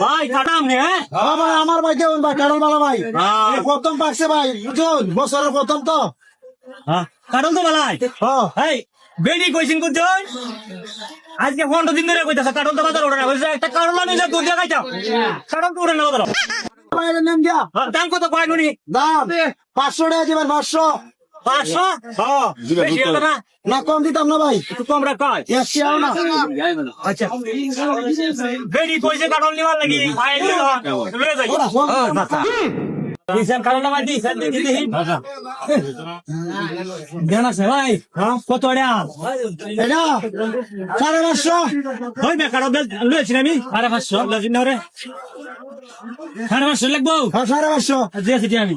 ভাই কাটাম নে হ্যাঁ? হ্যাঁ ভাই আমার ভাই কেমন ভাই কারণ ভালো ভাই। হ্যাঁ। প্রথম পাকছে ভাই বুঝুন বছরের প্রথম তো। হ্যাঁ, কাটল তো বালাই? হ্যাঁ। বেডি কইছিন কো জয় আজকে পনেরো দিন ধরে কইতাছে কাটল তো বাজার ওঠে না। একটা কাটল আনি যা দুধ দিয়ে খাইতাম কাটল তো ওঠে না বাজার। দিয়া। দাম কত কয় নুনি? দাম পাঁচশো টাকা দিবেন পাঁচশো। পাঁচশো? হ্যাঁ। হলো না। কম দিতাম না ভাই। একটু কম রাখ না। আচ্ছা। বেডি কইছে কাটল নিবার লাগি। হ্যাঁ। কত সাড়ে পাঁচশো। ওই মে লয়েছি আমি। সাড়ে পাঁচশো। সাড়ে পাঁচশো লাগবো? হ্যাঁ সাড়ে পাঁচশো। দিয়েছি আমি।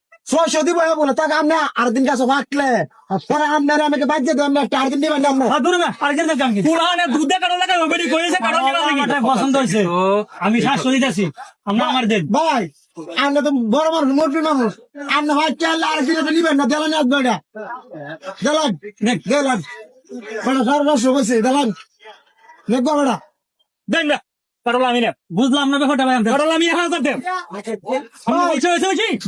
ছয়শো দিব বলে তাকে আপনি আর দিন কাছে ফাঁকলে পরে আপনার আমাকে বাজ্যে দেবেন একটা আর দিন দিবেন পুরানে দুধে লাগা ওবেডি পছন্দ হইছে আমি সাতশো দিতেছি আমরা আমার দেন। ভাই আপনি তো বড় বড় মুরবি মানুষ। আপনি ভাই চাল আর তো নিবেন না দেলেন আসবে এটা। দেলেন দেলেন বেটা পাঁচশো বসে দেলেন নেকবো বেড়া দেন না। কাটল আমি না বুঝলাম না ব্যাপারটা ভাই আমি এখন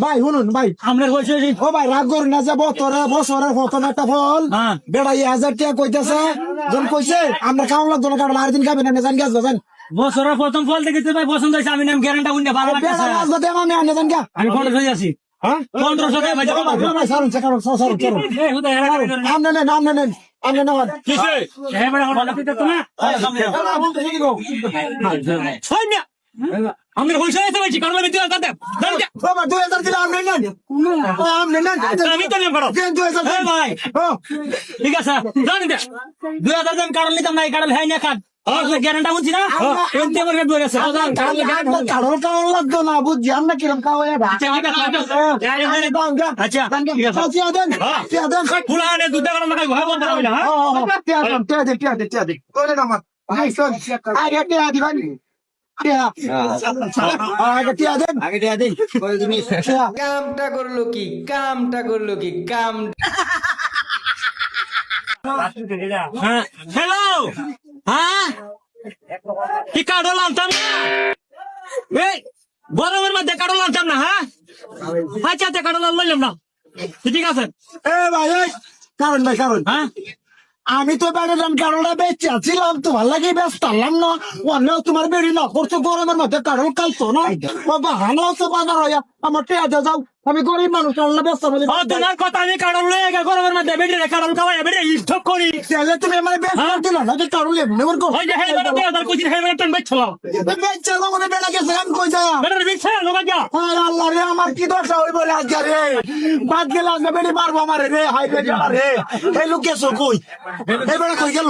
ভাই শুনুন ভাই আমরা হইছে হইছে ও ভাই রাগ করুন না যে বছরে বছরের প্রথম একটা ফল হ্যাঁ বেড়া এই হাজার টাকা কইতেছে কইছে আমরা খাওয়া লাগতো না কারণ আর দিন খাবেন না জান গেছ জান বছরের প্রথম ফল দেখেছি ভাই পছন্দ হয়েছে আমি নাম গ্যারান্টা উন্নে ভালো আসবে আমি জান পনেরোশো আছি হ্যাঁ পনেরোশো টাকা ভাই সারুন সারুন সারুন সারুন এই হুদা এরা করে না। আমনে নেন আমনে নেন আমনে নেন কিসে? বেটা আমার বালা পিতা তো না? ছয় মিয়া। আমি হইছে হইছে বলছি, কারণ আমি দুই হাজার দেব। দেন কে? বাবা দুই হাজার দিলে আমনে নেন ও, আমনে নেন আমি তো নিয়ম করো। দেন দুই হাজার এই ভাই, ঠিক আছে, জানি দে। দুই হাজার দেন, কারণ নিতাম না, এই কারণ হ্যাঁ খান। গ্যারান্টা বুঝছি না? আমার লাগতো না বুঝছি। আমরা কিরম খাওয়া আচ্ছা, দুধ বন্ধ হবে না, কামটা করল কি? কামটা করল কি? কাম হ্যাঁ। হ্যালো! হ্যাঁ? কি কাঠল আনতাম না? এই গরমের মধ্যে কাঠল আনতাম না হ্যাঁ? আচ্ছা আচ্ছা কাঠল লইলাম না। ঠিক আছে? এ ভাই কারণ ভাই কারণ। হ্যাঁ? আমি তো বেড়ালাম কারণটা বেঁচে আছিলাম তো ভালো লাগে ব্যস্ত আনলাম না। অন্য তোমার বেরি না করছ গরমের মধ্যে কারণ কালতো না। বাবা হানো তো বাজার হইয়া। আমার টিয়া যাও। আমি গরিব মানুষ আল্লাহ ব্যস্ত বলে তোমার কথা আমি কাঠল লয়ে গরমের মধ্যে বেডি রে খাওয়াই বেডি করি। তাহলে তুমি আমার ব্যস্ত দিল না যে কারণ ওই যে হেলমেট দিয়ে তার কুচির হেলমেট টান বেচ ছিল বেঁচে আমার বেড়া গেছে আমি কই যা বেটার বিছ লোক যা হায় আল্লাহ রে আমার কি দশা হইব রে আজকে রে? বাদ গেলে আজকে বেড়ি মারবো আমার রে হাই বেড়ি আমার রে। এই লোক কই? এই বেড়া কই গেল?